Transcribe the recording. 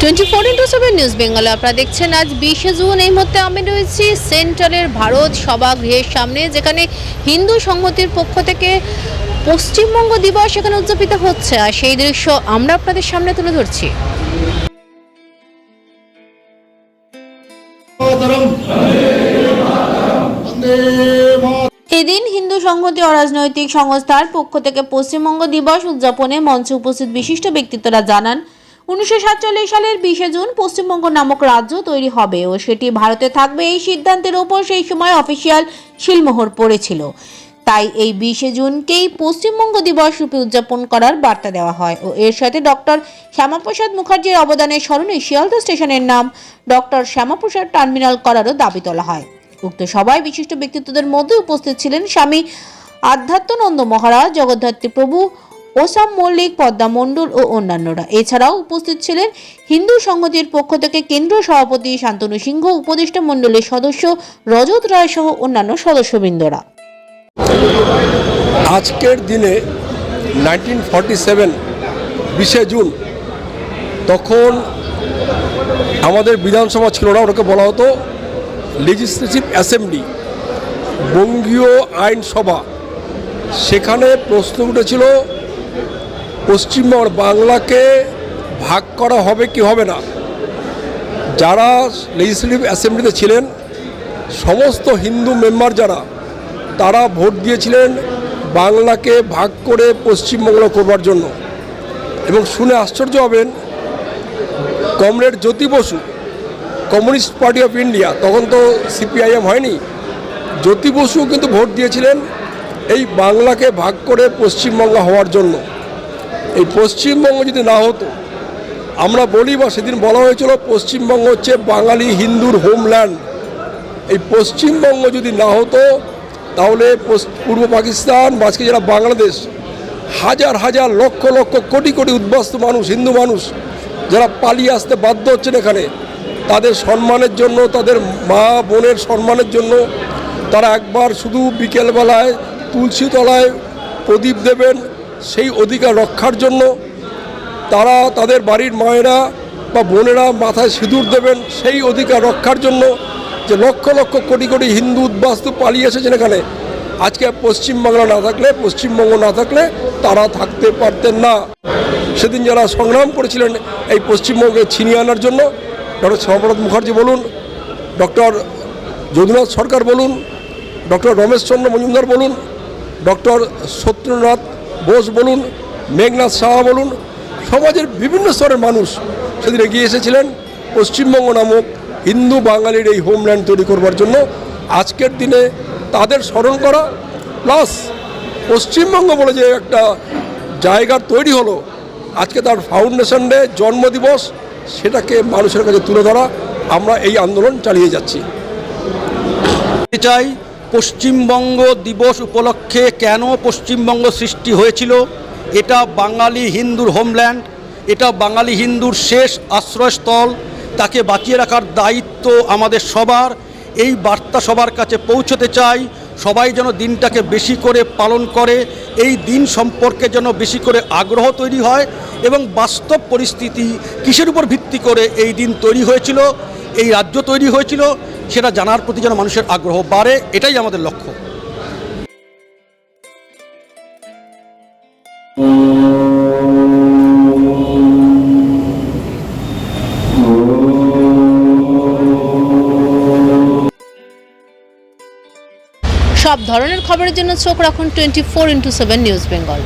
Twenty four into news বেঙ্গলে আপনারা দেখছেন আজ বিশে জুন। এই মুহূর্তে আমি রয়েছি সেন্ট্রালের ভারত সভাগৃহের সামনে, যেখানে হিন্দু সংহতির পক্ষ থেকে পশ্চিমবঙ্গ দিবস এখানে উদযাপিত হচ্ছে। আর সেই দৃশ্য আমরা আপনাদের সামনে তুলে ধরছি। এদিন হিন্দু সংহতি অরাজনৈতিক সংস্থার পক্ষ থেকে পশ্চিমবঙ্গ দিবস উদযাপনে মঞ্চে উপস্থিত বিশিষ্ট ব্যক্তিত্বরা জানান উনিশশো সাতচল্লিশ সালের বিশে জুন পশ্চিমবঙ্গ নামক রাজ্য তৈরি হবে ও সেটি ভারতে থাকবে এই সিদ্ধান্তের ওপর সেই সময় অফিসিয়াল শিলমোহর পড়েছিল। তাই এই বিশে জুনকেই পশ্চিমবঙ্গ দিবস রূপে উদযাপন করার বার্তা দেওয়া হয় ও এর সাথে ডক্টর শ্যামাপ্রসাদ মুখার্জির অবদানের স্মরণে শিয়ালদা স্টেশনের নাম ডক্টর শ্যামাপ্রসাদ টার্মিনাল করারও দাবি তোলা হয়। উক্ত সবাই বিশিষ্ট ব্যক্তিত্বদের মধ্যে উপস্থিত ছিলেন স্বামী আধ্যাত্মনন্দ মহারাজ, জগদ্ধাত্রী প্রভু ওসাম মল্লিক, পদ্মা মণ্ডল ও অন্যান্যরা। এছাড়াও উপস্থিত ছিলেন হিন্দু সংহতির পক্ষ থেকে কেন্দ্রীয় সভাপতি শান্তনু সিংহ, উপদেষ্টা মণ্ডলের সদস্য রজত রায় সহ অন্যান্য সদস্যবৃন্দরা। আজকের দিনে নাইনটিন ফর্টি সেভেন বিশে জুন, তখন আমাদের বিধানসভা ছিল না, ওটাকে বলা হতো লেজিসলেটিভ অ্যাসেম্বলি বঙ্গীয় আইনসভা। সেখানে প্রশ্ন উঠেছিল পশ্চিমবঙ্গ বাংলাকে ভাগ করা হবে কি হবে না? যারা লেজিসলেটিভ অ্যাসেম্বলিতে ছিলেন, সমস্ত হিন্দু মেম্বার যারা, তারা ভোট দিয়েছিলেন বাংলাকে ভাগ করে পশ্চিমবঙ্গ করবার জন্য। এবং শুনে আশ্চর্য হবেন, comrade Jyoti Basu, communist party of India, তখন তো সিপিআইএম হয়নি, জ্যোতি বসু কিন্তু ভোট দিয়েছিলেন এই বাংলাকে ভাগ করে পশ্চিমবঙ্গ হওয়ার জন্য। এই পশ্চিমবঙ্গ যদি না হতো, আমরা বলি বা সেদিন বলা হয়েছিল, পশ্চিমবঙ্গ হচ্ছে বাঙালি হিন্দুর হোমল্যান্ড এই পশ্চিমবঙ্গ যদি না হতো, তাহলে পূর্ব পাকিস্তান বা আজকে যারা বাংলাদেশ, হাজার হাজার লক্ষ লক্ষ কোটি কোটি উদ্বাস্ত মানুষ, হিন্দু মানুষ, যারা পালিয়ে আসতে বাধ্য হচ্ছেন এখানে, তাদের সম্মানের জন্য, তাদের মা বোনের সম্মানের জন্য, তারা একবার শুধু বিকেলবেলায় তুলসী তলায় প্রদীপ দেবেন সেই অধিকার রক্ষার জন্য তারা তাদের বাড়ির মায়েরা বা বোনেরা মাথায় সিঁদুর দেবেন সেই অধিকার রক্ষার জন্য যে লক্ষ লক্ষ কোটি কোটি হিন্দু উদ্বাস্তু পালিয়ে এসেছেন এখানে। আজকে পশ্চিমবাংলা না থাকলে, পশ্চিমবঙ্গ না থাকলে তারা থাকতে পারতেন না। সেদিন যারা সংগ্রাম করেছিলেন এই পশ্চিমবঙ্গে ছিনিয়ে আনার জন্য, ডক্টর শ্যামাপ্রসাদ মুখার্জি বলুন, ডক্টর যদুনাথ সরকার বলুন, ডক্টর রমেশচন্দ্র মজুমদার বলুন, ডক্টর সত্যনাথ বোস বলুন, মেঘনাথ সাহা বলুন, সমাজের বিভিন্ন স্তরের মানুষ সেদিন এগিয়ে এসেছিলেন পশ্চিমবঙ্গ নামক হিন্দু বাঙালির এই হোমল্যান্ড তৈরি করবার জন্য। আজকের দিনে তাদের স্মরণ করা প্লাস পশ্চিমবঙ্গ বলে যে একটা জায়গার তৈরি হলো, আজকে তার ফাউন্ডেশন ডে জন্মদিবস, সেটাকে মানুষের কাছে তুলে ধরা, আমরা এই আন্দোলন চালিয়ে যাচ্ছি। চাই পশ্চিমবঙ্গ দিবস উপলক্ষে কেন পশ্চিমবঙ্গ সৃষ্টি হয়েছিল? এটা বাঙালি হিন্দুর হোমল্যান্ড এটা বাঙালি হিন্দুর শেষ আশ্রয়স্থল, তাকে বাঁচিয়ে রাখার দায়িত্ব আমাদের সবার। এই বার্তা সবার কাছে পৌঁছতে চাই, সবাই যেন দিনটাকে বেশি করে পালন করে, এই দিন সম্পর্কে যেন বেশি করে আগ্রহ তৈরি হয় এবং বাস্তব পরিস্থিতি কিসের উপর ভিত্তি করে এই দিন তৈরি হয়েছিল, এই রাজ্য তৈরি হয়েছিল সেটা জানার প্রতি যেন মানুষের আগ্রহ বাড়ে, এটাই আমাদের লক্ষ্য। সব ধরনের খবরের জন্য চোখ রাখুন twenty four into seven News Bengal.